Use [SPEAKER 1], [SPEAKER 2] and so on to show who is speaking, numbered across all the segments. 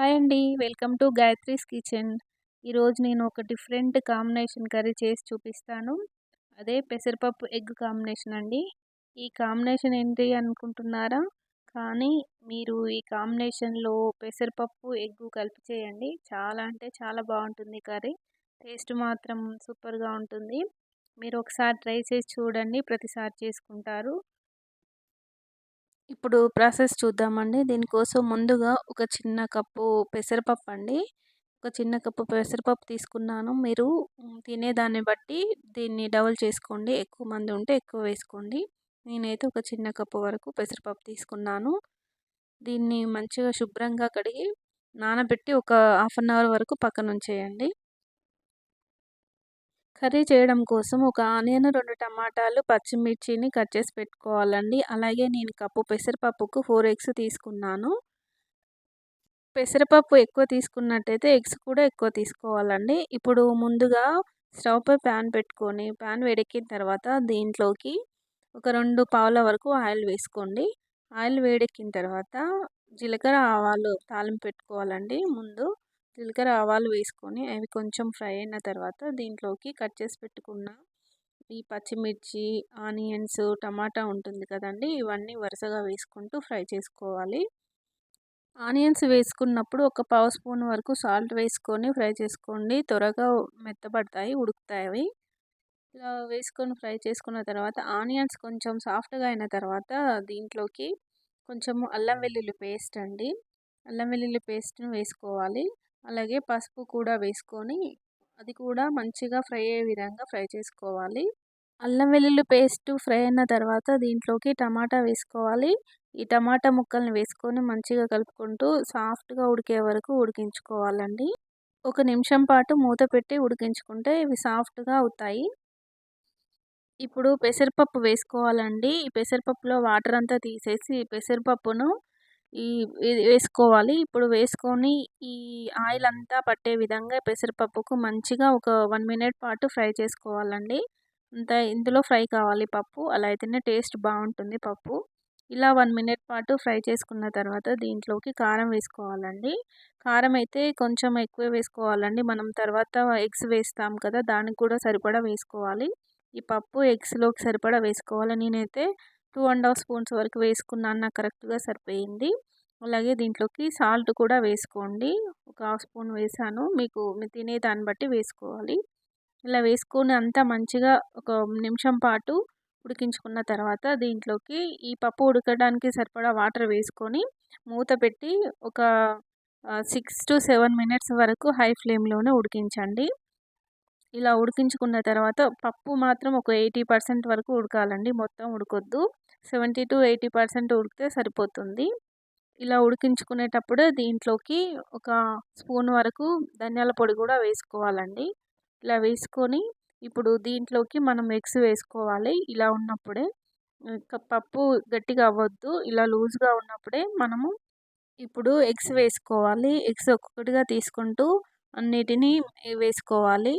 [SPEAKER 1] Hi అండి. Welcome to Gayatri's kitchen. ఈరోజు నేను ఒక డిఫరెంట్ కాంబినేషన్ కర్రీ చేసి చూపిస్తాను. అదే పెసరపప్పు ఎగ్ కాంబినేషన్ అండి. ఈ కాంబినేషన్ ఏంటి అనుకుంటున్నారా? కానీ మీరు ఈ కాంబినేషన్లో పెసరపప్పు ఎగ్ కలిపి చేయండి. చాలా అంటే చాలా బాగుంటుంది కర్రీ. టేస్ట్ మాత్రం సూపర్గా ఉంటుంది. మీరు ఒకసారి ట్రై చేసి చూడండి. ప్రతిసారి చేసుకుంటారు. ఇప్పుడు ప్రాసెస్ చూద్దామండి. దీనికోసం ముందుగా ఒక చిన్న కప్పు పెసరపప్పు అండి. ఒక చిన్న కప్పు పెసరపప్పు తీసుకున్నాను. మీరు తినేదాన్ని బట్టి దీన్ని డబుల్ చేసుకోండి. ఎక్కువ మంది ఉంటే ఎక్కువ వేసుకోండి. నేనైతే ఒక చిన్న కప్పు వరకు పెసరపప్పు తీసుకున్నాను. దీన్ని మంచిగా శుభ్రంగా కడిగి నానబెట్టి ఒక హాఫ్ అన్ అవర్ వరకు పక్కన ఉంచేయండి కర్రీ చేయడం కోసం ఒక ఆనియన్ రెండు టమాటాలు పచ్చిమిర్చిని కట్ చేసి పెట్టుకోవాలండి. అలాగే నేను కప్పు పెసరపప్పుకు ఫోర్ ఎగ్స్ తీసుకున్నాను. పెసరపప్పు ఎక్కువ తీసుకున్నట్టయితే ఎగ్స్ కూడా ఎక్కువ తీసుకోవాలండి. ఇప్పుడు ముందుగా స్టవ్పై ప్యాన్ పెట్టుకొని ప్యాన్ వేడెక్కిన తర్వాత దీంట్లోకి ఒక రెండు పావుల వరకు ఆయిల్ వేసుకోండి. ఆయిల్ వేడెక్కిన తర్వాత జీలకర్ర ఆవాలు తాలింపు పెట్టుకోవాలండి ముందు. జీలకర్ర ఆవాలు వేసుకొని అవి కొంచెం ఫ్రై అయిన తర్వాత దీంట్లోకి కట్ చేసి పెట్టుకున్న ఈ పచ్చిమిర్చి ఆనియన్స్ టమాటా ఉంటుంది కదండి ఇవన్నీ వరుసగా వేసుకుంటూ ఫ్రై చేసుకోవాలి. ఆనియన్స్ వేసుకున్నప్పుడు ఒక పావు స్పూన్ వరకు సాల్ట్ వేసుకొని ఫ్రై చేసుకోండి. త్వరగా మెత్తబడతాయి ఉడుకుతాయి. ఇలా వేసుకొని ఫ్రై చేసుకున్న తర్వాత ఆనియన్స్ కొంచెం సాఫ్ట్గా అయిన తర్వాత దీంట్లోకి కొంచెం అల్లం వెల్లుల్లి పేస్ట్ అండి. అల్లం వెల్లుల్లి పేస్ట్ను వేసుకోవాలి. అలాగే పసుపు కూడా వేసుకొని అది కూడా మంచిగా ఫ్రై అయ్యే విధంగా ఫ్రై చేసుకోవాలి. అల్లం వెల్లుల్లి పేస్ట్ ఫ్రై అయిన తర్వాత దీంట్లోకి టమాటా వేసుకోవాలి. ఈ టమాటా ముక్కల్ని వేసుకొని మంచిగా కలుపుకుంటూ సాఫ్ట్గా ఉడికే వరకు ఉడికించుకోవాలండి. ఒక నిమిషం పాటు మూత పెట్టి ఉడికించుకుంటే ఇవి సాఫ్ట్గా అవుతాయి. ఇప్పుడు పెసరపప్పు వేసుకోవాలండి. ఈ పెసరపప్పులో వాటర్ అంతా తీసేసి పెసరపప్పును ఈ వేసుకోవాలి. ఇప్పుడు వేసుకొని ఈ ఆయిల్ అంతా పట్టే విధంగా పెసరపప్పుకు మంచిగా ఒక వన్ మినిట్ పాటు ఫ్రై చేసుకోవాలండి. అంత ఇందులో ఫ్రై కావాలి పప్పు. అలా అయితేనే టేస్ట్ బాగుంటుంది పప్పు. ఇలా వన్ మినిట్ పాటు ఫ్రై చేసుకున్న తర్వాత దీంట్లోకి కారం వేసుకోవాలండి. కారం అయితే కొంచెం ఎక్కువ వేసుకోవాలండి. మనం తర్వాత ఎగ్స్ వేస్తాం కదా దానికి కూడా సరిపడా వేసుకోవాలి. ఈ పప్పు ఎగ్స్లోకి సరిపడా వేసుకోవాలి. నేనైతే టూ అండ్ హాఫ్ స్పూన్స్ వరకు వేసుకున్నాను. నాకు కరెక్ట్గా సరిపోయింది. అలాగే దీంట్లోకి సాల్ట్ కూడా వేసుకోండి. ఒక హాఫ్ స్పూన్ వేసాను. మీకు మీరు తినే దాన్ని బట్టి వేసుకోవాలి. ఇలా వేసుకొని అంతా మంచిగా ఒక నిమిషం పాటు ఉడికించుకున్న తర్వాత దీంట్లోకి ఈ పప్పు ఉడకడానికి సరిపడా వాటర్ వేసుకొని మూత పెట్టి ఒక సిక్స్ టు సెవెన్ మినిట్స్ వరకు హై ఫ్లేమ్లోనే ఉడికించండి. ఇలా ఉడికించుకున్న తర్వాత పప్పు మాత్రం ఒక ఎయిటీ పర్సెంట్ వరకు ఉడకాలండి. మొత్తం ఉడకొద్దు. సెవెంటీ టు ఎయిటీ పర్సెంట్ ఉడికితే సరిపోతుంది. ఇలా ఉడికించుకునేటప్పుడు దీంట్లోకి ఒక స్పూన్ వరకు ధనియాల పొడి కూడా వేసుకోవాలండి. ఇలా వేసుకొని ఇప్పుడు దీంట్లోకి మనం ఎగ్స్ వేసుకోవాలి. ఇలా ఉన్నప్పుడే. పప్పు గట్టిగా అవ్వద్దు. ఇలా లూజ్గా ఉన్నప్పుడే మనము ఇప్పుడు ఎగ్స్ వేసుకోవాలి. ఎగ్స్ ఒక్కొక్కటిగా తీసుకుంటూ అన్నిటినీ వేసుకోవాలి.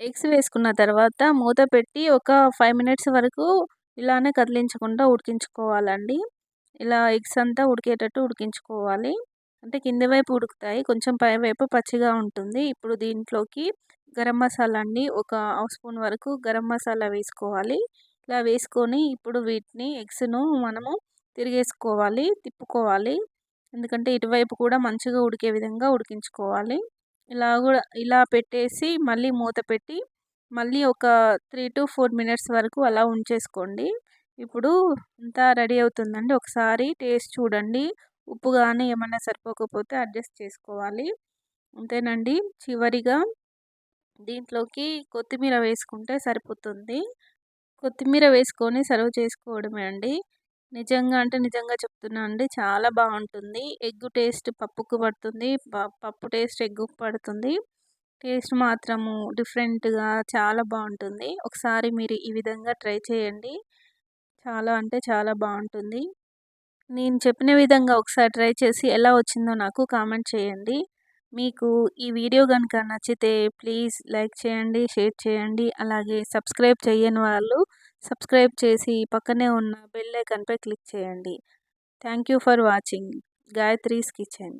[SPEAKER 1] ఎగ్స్ వేసుకున్న తర్వాత మూత పెట్టి ఒక ఫైవ్ మినిట్స్ వరకు ఇలానే కదిలించకుండా ఉడికించుకోవాలండి. ఇలా ఎగ్స్ అంతా ఉడికేటట్టు ఉడికించుకోవాలి. అంటే కింద వైపు ఉడుకుతాయి కొంచెం పై వైపు పచ్చిగా ఉంటుంది. ఇప్పుడు దీంట్లోకి గరం మసాలా అండి ఒక హాఫ్ స్పూన్ వరకు గరం మసాలా వేసుకోవాలి. ఇలా వేసుకొని ఇప్పుడు వీటిని ఎగ్స్ను మనము తిరిగేసుకోవాలి తిప్పుకోవాలి. ఎందుకంటే ఇటువైపు కూడా మంచిగా ఉడికే విధంగా ఉడికించుకోవాలి. ఇలా కూడా ఇలా పెట్టేసి మళ్ళీ మూత పెట్టి మళ్ళీ ఒక త్రీ టు ఫోర్ మినిట్స్ వరకు అలా ఉంచేసుకోండి. ఇప్పుడు అంతా రెడీ అవుతుందండి. ఒకసారి టేస్ట్ చూడండి. ఉప్పు కానీ ఏమన్నా సరిపోకపోతే అడ్జస్ట్ చేసుకోవాలి. అంతేనండి. చివరిగా దీంట్లోకి కొత్తిమీర వేసుకుంటే సరిపోతుంది. కొత్తిమీర వేసుకొని సర్వ్ చేసుకోవడమే అండి. నిజంగా అంటే నిజంగా చెప్తున్నా అండి. చాలా బాగుంటుంది. ఎగ్ టేస్ట్ పప్పుకు పడుతుంది. పప్పు టేస్ట్ ఎగ్గుకు పడుతుంది. టేస్ట్ మాత్రము డిఫరెంట్గా చాలా బాగుంటుంది. ఒకసారి మీరు ఈ విధంగా ట్రై చేయండి. చాలా అంటే చాలా బాగుంటుంది. నేను చెప్పిన విధంగా ఒకసారి ట్రై చేసి ఎలా వచ్చిందో నాకు కామెంట్ చేయండి. మీకు ఈ వీడియో కనుక నచ్చితే ప్లీజ్ లైక్ చేయండి షేర్ చేయండి. అలాగే సబ్స్క్రైబ్ చేయని వాళ్ళు సబ్స్క్రైబ్ చేసి పక్కనే ఉన్న బెల్ ఐకాన్పై క్లిక్ చేయండి. Thank you for watching. Gayatri's kitchen.